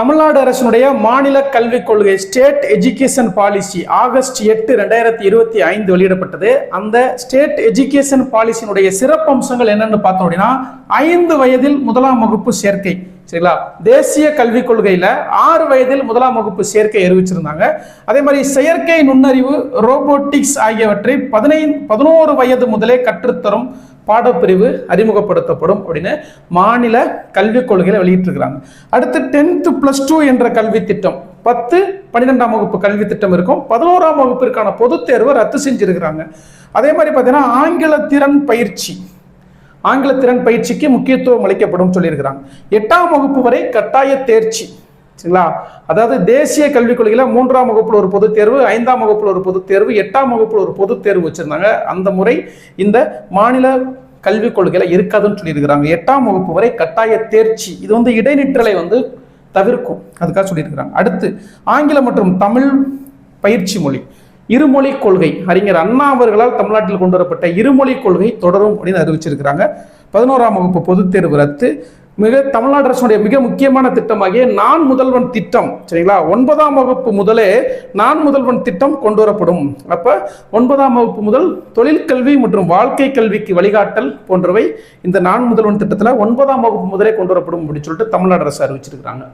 தமிழ்நாடு அரசினுடைய மாநில கல்விக் கொள்கை ஸ்டேட் எஜுகேஷன் பாலிசி ஆகஸ்ட் எட்டு ரெண்டாயிரத்தி இருபத்தி ஐந்து வெளியிடப்பட்டது. அந்த ஸ்டேட் எஜுகேஷன் பாலிசியினுடைய சிறப்பம்சங்கள் என்னன்னு பார்த்தோம் அப்படின்னா ஐந்து வயதில் முதலாம் வகுப்பு சேர்க்கை சரிங்களா? தேசிய கல்விக் கொள்கையில ஆறு வயதில் முதலாம் வகுப்பு சேர்க்கை அறிவிச்சிருந்தாங்க. அதே மாதிரி செயற்கை நுண்ணறிவு ரோபோட்டிக்ஸ் ஆகியவற்றை பதினைந்து பதினோரு வயது முதலே கற்றுத்தரும் பாடப்பிரிவு அறிமுகப்படுத்தப்படும் அப்படின்னு மாநில கல்விக் கொள்கையில் வெளியிட்டிருக்கிறாங்க. அடுத்து டென்த்து பிளஸ் டூ என்ற கல்வி திட்டம். பத்து பன்னிரெண்டாம் வகுப்பு கல்வி திட்டம் இருக்கும். பதினோராம் வகுப்பிற்கான பொதுத் தேர்வை ரத்து செஞ்சிருக்கிறாங்க. அதே மாதிரி பார்த்தீங்கன்னா ஆங்கில திறன் பயிற்சி. ஆங்கில திறன் பயிற்சிக்கு முக்கியத்துவம் அளிக்கப்படும் சொல்லியிருக்கிறாங்க. எட்டாம் வகுப்பு வரை கட்டாய தேர்ச்சி. சரிங்களா? அதாவது தேசிய கல்விக் கொள்கையில் மூன்றாம் வகுப்பில் ஒரு பொதுத் தேர்வு ஐந்தாம் வகுப்பில் ஒரு பொதுத் தேர்வு எட்டாம் வகுப்பில் ஒரு பொதுத் தேர்வு வச்சுருந்தாங்க. அந்த முறை இந்த மாநில கல்விக் கொள்கையில இருக்காதுன்னு சொல்லியிருக்கிறாங்க. எட்டாம் வகுப்பு வரை கட்டாய தேர்ச்சி. இது வந்து இடைநிற்றலை வந்து தவிர்க்கும். அதுக்காக சொல்லியிருக்கிறாங்க. அடுத்து ஆங்கிலம் மற்றும் தமிழ் பயிற்சி மொழி. இருமொழி கொள்கை. அறிஞர் அண்ணா அவர்களால் தமிழ்நாட்டில் கொண்டு வரப்பட்ட இருமொழி கொள்கை தொடரும் அப்படின்னு அறிவிச்சிருக்கிறாங்க. பதினோராம் வகுப்பு பொதுத் தேர்வு ரத்து. மிக தமிழ்நாடு அரசுடைய மிக முக்கியமான திட்டமாகிய நான் முதல்வன் திட்டம் சரிங்களா? ஒன்பதாம் வகுப்பு முதலே நான் முதல்வன் திட்டம் கொண்டு வரப்படும் அப்ப ஒன்பதாம் வகுப்பு முதல் தொழில் கல்வி மற்றும் வாழ்க்கை கல்விக்கு வழிகாட்டல் போன்றவை இந்த நான் முதல்வன் திட்டத்தில் ஒன்பதாம் வகுப்பு முதலே கொண்டு வரப்படும் அப்படின்னு சொல்லிட்டு தமிழ்நாடு அரசு அறிவிச்சிருக்கிறாங்க.